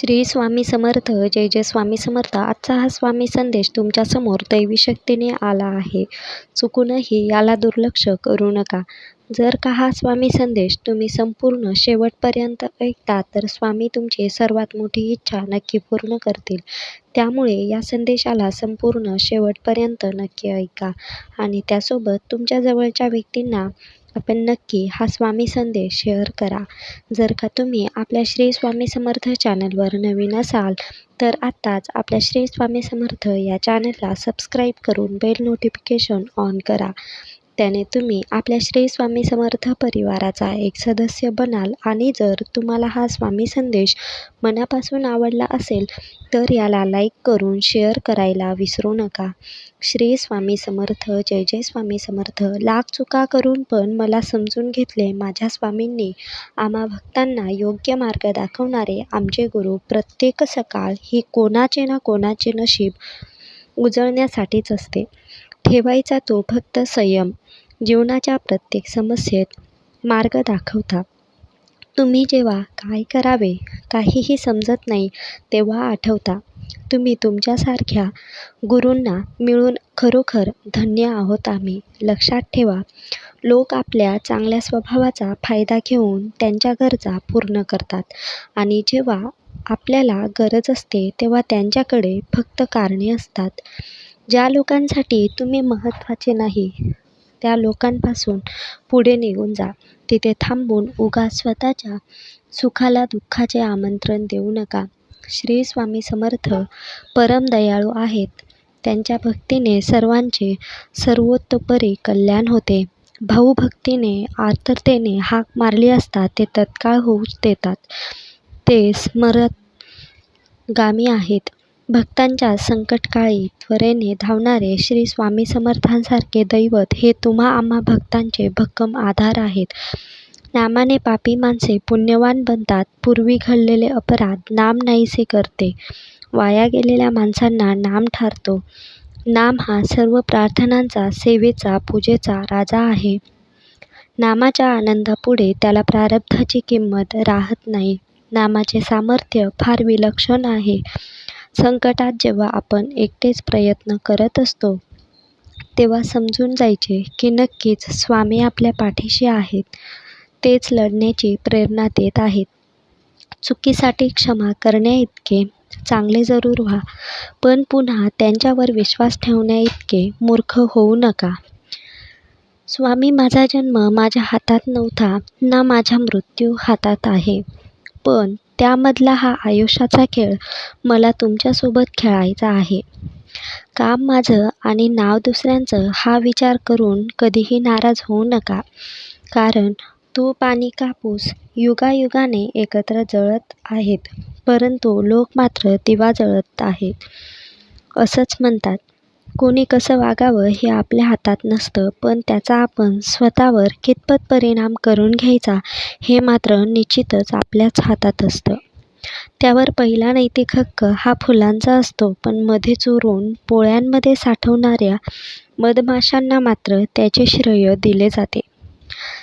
श्री स्वामी समर्थ जय जय स्वामी समर्थ. आजचा हा स्वामी संदेश तुमच्यासमोर दैवी शक्तीने आला आहे. चुकूनही याला दुर्लक्ष करू नका. जर का हा स्वामी संदेश तुम्ही संपूर्ण शेवटपर्यंत ऐकता तर स्वामी तुमची सर्वात मोठी इच्छा नक्की पूर्ण करतील. त्यामुळे या संदेशाला संपूर्ण शेवटपर्यंत नक्की ऐका. आणि त्यासोबत तुमच्या जवळच्या व्यक्तींना आपण नक्की हा स्वामी संदेश शेअर करा. जर का तुम्ही आपल्या श्री स्वामी समर्थ चॅनलवर नवीन असाल तर आत्ताच आपल्या श्री स्वामी समर्थ या चॅनलला सबस्क्राईब करून बेल नोटिफिकेशन ऑन करा. त्याने तुम्ही आपल्या श्री स्वामी समर्थ परिवाराचा एक सदस्य बनाल आणि जर तुम्हाला हा स्वामी संदेश मनापासून आवडला असेल तर याला लाईक करून शेअर करायला विसरू नका. श्री स्वामी समर्थ जय जय स्वामी समर्थ. लाख चुका करून पण मला समजून घेतले माझ्या स्वामींनी. आम्हा भक्तांना योग्य मार्ग दाखवणारे आमचे गुरु प्रत्येक सकाळ ही कोणाचे ना कोणाचे नशीब उजळण्यासाठीच असते. ठेवायचा तो फक्त संयम. जीवनाच्या प्रत्येक समस्येत मार्ग दाखवता. तुम्ही जेव्हा काय करावे काहीही समजत नाही तेव्हा आठवता. तुम्ही तुमच्यासारख्या गुरूंना मिळून खरोखर धन्य आहोत आम्ही. लक्षात ठेवा लोक आपल्या चांगल्या स्वभावाचा फायदा घेऊन त्यांच्या गरजा पूर्ण करतात. आणि जेव्हा आपल्याला गरज असते तेव्हा त्यांच्याकडे फक्त कारणे असतात. ज्या लोकांसाठी तुम्ही महत्त्वाचे नाही त्या लोकांपासून पुढे निघून जा. तिथे थांबून उगाच स्वतःच्या सुखाला दुःखाचे आमंत्रण देऊ नका. श्री स्वामी समर्थ परम दयाळू आहेत. त्यांच्या भक्तीने सर्वांचे सर्वतोपरी कल्याण होते. भाऊभक्तीने आर्ततेने हाक मारली असता ते तत्काळ होऊच देतात. ते स्मरतगामी आहेत. भक्तांच्या संकटकाळी त्वरेने धावणारे श्री स्वामी समर्थांसारखे दैवत हे तुम्हा आम्हा भक्तांचे भक्कम आधार आहेत. नामाने पापी माणसे पुण्यवान बनतात पूर्वी घडलेले अपराध नाम नाहीसे करते. वाया गेलेल्या माणसांना नाम ठारतो. नाम हा सर्व प्रार्थनांचा सेवेचा पूजेचा राजा आहे. नामाच्या आनंदापुढे त्याला प्रारब्धाची किंमत राहत नाही. नामाचे सामर्थ्य फार विलक्षण आहे. संकटात जेव्हा आपण एकटेच प्रयत्न करत असतो तेव्हा समजून जायचे की नक्कीच स्वामी आपल्या पाठीशी आहेत. तेच लढण्याची प्रेरणा देत आहेत. चुकीसाठी क्षमा करण्याइतके चांगले जरूर व्हा पण पुन्हा त्यांच्यावर विश्वास ठेवण्याइतके मूर्ख होऊ नका. स्वामी माझा जन्म माझ्या हातात नव्हता ना माझा मृत्यू हातात आहे. पण त्यामधला हा आयुष्याचा खेळ मला तुमच्यासोबत खेळायचा आहे. काम माझं आणि नाव दुसऱ्यांचं हा विचार करून कधीही नाराज होऊ नका. कारण तूप आणि कापूस युगायुगाने एकत्र जळत आहेत परंतु लोक मात्र दिवा जळत आहेत. असंच म्हणतात. कोणी कसं वागावं हे आपल्या हातात नसतं पण त्याचा आपण स्वतःवर कितपत परिणाम करून घ्यायचा हे मात्र निश्चितच आपल्याच हातात असतं. त्यावर पहिला नैतिक हक्क हा फुलांचा असतो पण मध्ये चोरून पोळ्यांमध्ये साठवणाऱ्या मधमाशांना मात्र त्याचे श्रेय दिले जाते.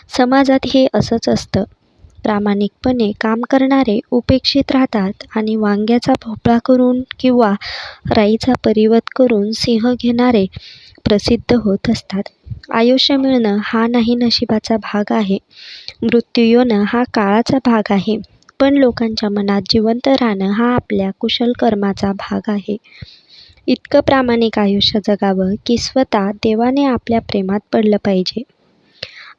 समाजात हे असंच असतं. प्रामाणिकपणे काम करणारे उपेक्षित राहतात आणि वांग्याचा भोपळा करून किंवा राईचा परिवत करून सिंह घेणारे प्रसिद्ध होत असतात. आयुष्य मिळणं हा नाही नशिबाचा भाग आहे. मृत्यू येणं हा काळाचा भाग आहे. पण लोकांच्या मनात जिवंत राहणं हा आपल्या कुशल कर्माचा भाग आहे. इतकं प्रामाणिक आयुष्य जगावं की स्वतः देवाने आपल्या प्रेमात पडलं पाहिजे.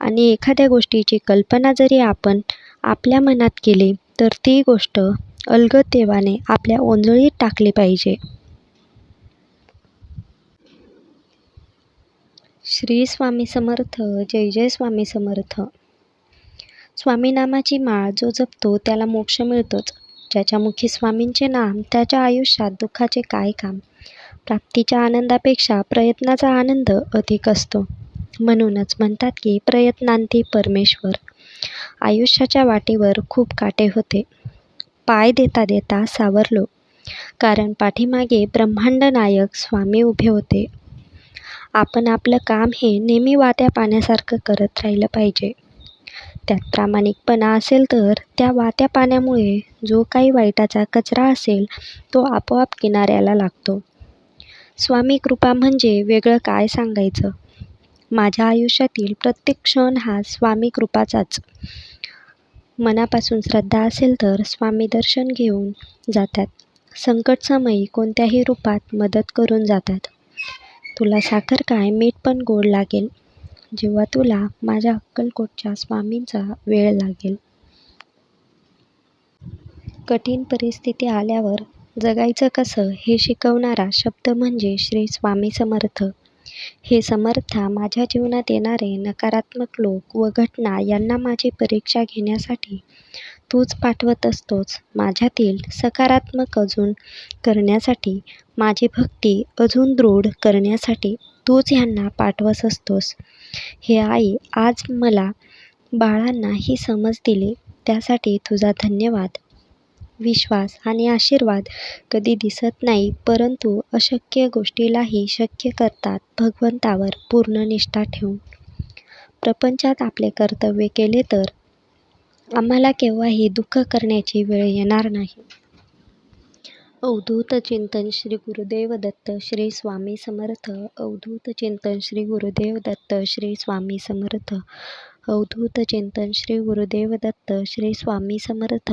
आणि एखाद्या गोष्टीची कल्पना जरी आपण आपल्या मनात केली तर ती गोष्ट अलगद देवाने आपल्या ओंजळीत टाकली पाहिजे. श्री स्वामी समर्थ जय जय स्वामी समर्थ. स्वामीनामाची माळ जो जपतो त्याला मोक्ष मिळतोच. ज्याच्या मुखी स्वामींचे नाम त्याच्या आयुष्यात दुःखाचे काय काम? प्राप्तीच्या आनंदापेक्षा प्रयत्नाचा आनंद अधिक असतो. म्हणूनच म्हणतात की प्रयत्नांती परमेश्वर. आयुष्याच्या वाटेवर खूप काटे होते. पाय देता देता सावरलो. कारण पाठीमागे ब्रह्मांड नायक स्वामी उभे होते. आपण आपलं काम हे नेहमी वात्या पाण्यासारखं करत राहिलं पाहिजे. त्यात प्रामाणिकपणा असेल तर त्या वात्या पाण्यामुळे जो काही वाईटाचा कचरा असेल तो आपोआप किनाऱ्याला लागतो. स्वामी कृपा म्हणजे वेगळं काय सांगायचं? माझ्या आयुष्यातील प्रत्येक क्षण हा स्वामी कृपाचाच. मनापासून श्रद्धा असेल तर स्वामी दर्शन घेऊन जातात. संकटसमयी कोणत्याही रूपात मदत करून जातात. तुला साखर काय मीठ पण गोड लागेल. जेव्हा तुला माझ्या अक्कलकोटच्या स्वामींचा वेळ लागेल. कठीण परिस्थिती आल्यावर जगायचं कसं हे शिकवणारा शब्द म्हणजे श्री स्वामी समर्थ. हे समर्था माझ्या जीवनात येणारे नकारात्मक लोक व घटना यांना माझी परीक्षा घेण्यासाठी तूच पाठवत असतोस माझ्यातील सकारात्मक अजून करण्यासाठी माझी भक्ती अजून दृढ करण्यासाठी तूच ह्यांना पाठवत असतोस. हे आई आज मला बाळांना ही समज दिली त्यासाठी तुझा धन्यवाद. विश्वास आणि आशीर्वाद कधी दिसत नाही परंतु अशक्य गोष्टीलाही शक्य करतात. भगवंतावर पूर्ण निष्ठा ठेवून. प्रपंचात आपले कर्तव्य केले तर आम्हाला केव्हाही दुःख करण्याची वेळ येणार नाही. अवधूत चिंतन श्री गुरुदेव दत्त श्री स्वामी समर्थ. अवधूत चिंतन श्री गुरुदेव दत्त श्री स्वामी समर्थ. अवधूत चिंतन श्री गुरुदेव दत्त श्री स्वामी समर्थ.